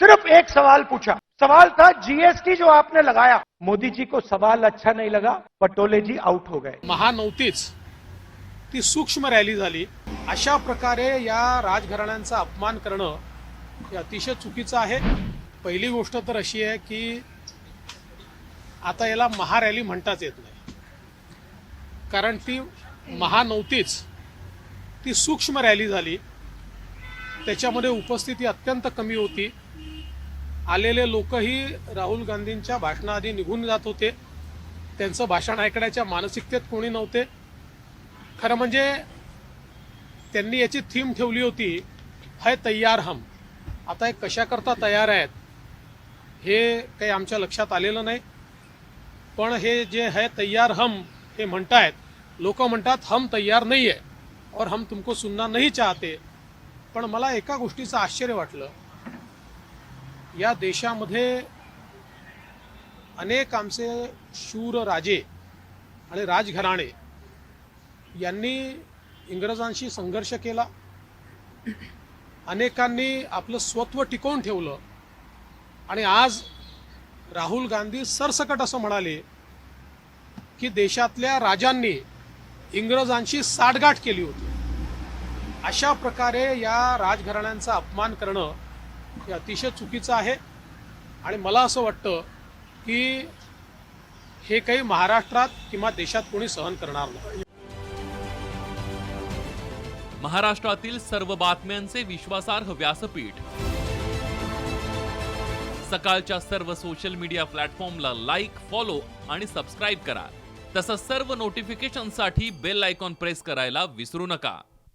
सिर्फ एक सवाल पूछा। सवाल था जीएसटी जो आपने लगाया। मोदी जी को सवाल अच्छा नहीं लगा पटोले जी आउट हो गए। महानवतीच ती सूक्ष्म रॅली झाली. अशा प्रकारे या राजघराण्यांचा अपमान करणं हे अतिशय चुकीचं आहे. पहिली गोष्ट तर अशी आहे की आता याला महारॅली म्हणताच येत नाही. कारण ती महानवतीच ती सूक्ष्म रॅली झाली. त्याच्यामध्ये उपस्थिती अत्यंत कमी होती. आलेले लोकही राहुल गांधींच्या भाषणाआधी निघून जात होते. त्यांचं भाषण ऐकण्याच्या मानसिकतेत कोणी नव्हते. खरं म्हणजे त्यांनी याची थीम ठेवली होती है तयार हम. आता हे कशाकरता तयार आहेत हे काही आमच्या लक्षात आलेलं नाही. पण हे जे है तयार हम हे म्हणतायत लोक म्हणतात हम तयार नाही आहे और हम तुमको सुनना नाही चाहते. पण मला एका गोष्टीचं आश्चर्य वाटलं. या देशामध्ये अनेक आमचे शूर राजे आणि राजघराणे यांनी इंग्रजांशी संघर्ष केला. अनेकांनी आपलं स्वत्व टिकवून ठेवलं. आणि आज राहुल गांधी सरसकट असं म्हणाले की देशातल्या राजांनी इंग्रजांशी साठगाठ केली होती. अशा प्रकारे या राजघराण्यांचा अपमान करणं हे अतिशय चुकीचं आहे. आणि मला असं वाटतं की हे काही महाराष्ट्रात किंवा देशात कोणी सहन करणार नाही. महाराष्ट्रातील सर्व बातम्यांचे विश्वासार्ह व्यासपीठ. सकाळच्या सर्व सोशल मीडिया प्लॅटफॉर्मला लाईक फॉलो आणि सबस्क्राईब करा. तसंच सर्व नोटिफिकेशनसाठी बेल आयकॉन प्रेस करायला विसरू नका.